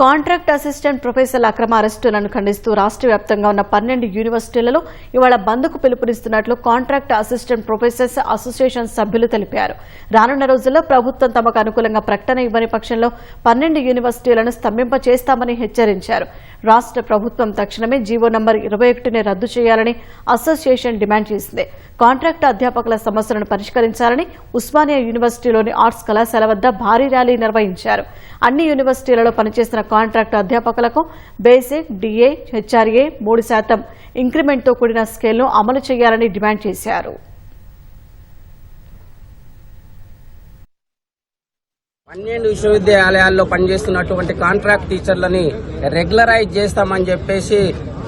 Contract assistant ప్రొఫెసర్ల అక్రమ అరెస్టులను ఖండిస్తూ రాష్ట్ర వ్యాప్తంగా ఉన్న పన్నెండు యూనివర్సిటీలలో ఇవాళ బంద్కు పిలుపునిస్తున్నట్లు కాంట్రాక్ట్ అసిస్టెంట్ ప్రొఫెసర్స్ అసోసియేషన్ సభ్యులు తెలిపారు. రానున్న రోజుల్లో ప్రభుత్వం తమకు అనుకూలంగా ప్రకటన ఇవ్వని పక్షంలో పన్నెండు యూనివర్సిటీలను స్తంభింప చేస్తామని హెచ్చరించారు. రాష్ట్ర ప్రభుత్వం తక్షణమే జీవో నంబర్ ఇరవై ఒకటిని రద్దు చేయాలని అసోసియేషన్ డిమాండ్ చేసింది. కాంట్రాక్ట్ అధ్యాపకుల సమస్యలను పరిష్కరించాలని ఉస్మానియా యూనివర్సిటీలోని ఆర్ట్స్ కళాశాల వద్ద భారీ ర్యాలీ నిర్వహించారు. అన్ని యూనివర్సిటీలలో పనిచేసిన కాంట్రాక్ట్ అధ్యాపకులకు బేసిక్ డిఏ హెచ్ఆర్ఏ మూడు శాతం ఇంక్రిమెంట్తో కూడిన స్కేల్ను అమలు చేయాలని డిమాండ్ చేశారు. పన్నెండు విశ్వవిద్యాలయాల్లో పనిచేస్తున్నటువంటి కాంట్రాక్ట్ టీచర్లని రెగ్యులరైజ్ చేస్తామని చెప్పేసి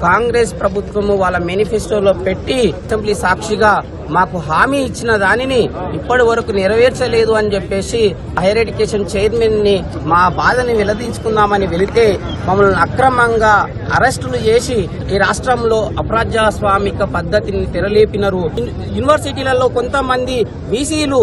కాంగ్రెస్ ప్రభుత్వము వాళ్ళ మేనిఫెస్టోలో పెట్టి అసెంబ్లీ సాక్షిగా మాకు హామీ ఇచ్చిన దానిని ఇప్పటి వరకు నెరవేర్చలేదు అని చెప్పేసి హైయర్ ఎడ్యుకేషన్ చైర్మన్ని మా బాధని వెల్లదించుకుందామని వెళితే మమ్మల్ని అక్రమంగా అరెస్టులు చేసి ఈ రాష్ట్రంలో అప్రజాస్వామిక పద్ధతిని తెరలేపినారు. యూనివర్సిటీలలో కొంతమంది బీసీలు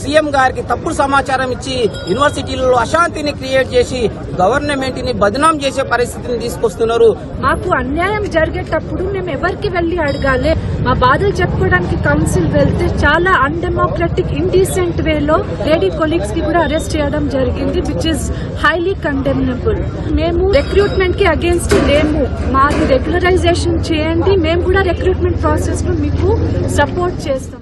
సీఎం గారికి తప్పుడు సమాచారం ఇచ్చి యూనివర్సిటీలలో అశాంతిని క్రియేట్ చేసి గవర్నమెంట్ని బదనాం చేసే పరిస్థితిని తీసుకొస్తున్నారు. మాకు అన్యాయం జరిగేటప్పుడు మేము ఎవరికి వెళ్ళి అడగాలి? మా బాధలు చెప్పుకోవడానికి కౌన్సిల్ వెళ్తే చాలా అన్డెమోక్రటిక్ ఇండీసెంట్ వేలో లేడీ కొలీగ్స్కి కూడా అరెస్ట్ చేయడం జరిగింది విచ్ ఇస్ హైలీ కండెమ్నబుల్ మేము రిక్రూట్మెంట్కి అగేన్స్ట్ లేము. మాది రెగ్యులరైజేషన్ చేయండి. మేము కూడా రిక్రూట్మెంట్ ప్రాసెస్ను మీకు సపోర్ట్ చేస్తాం.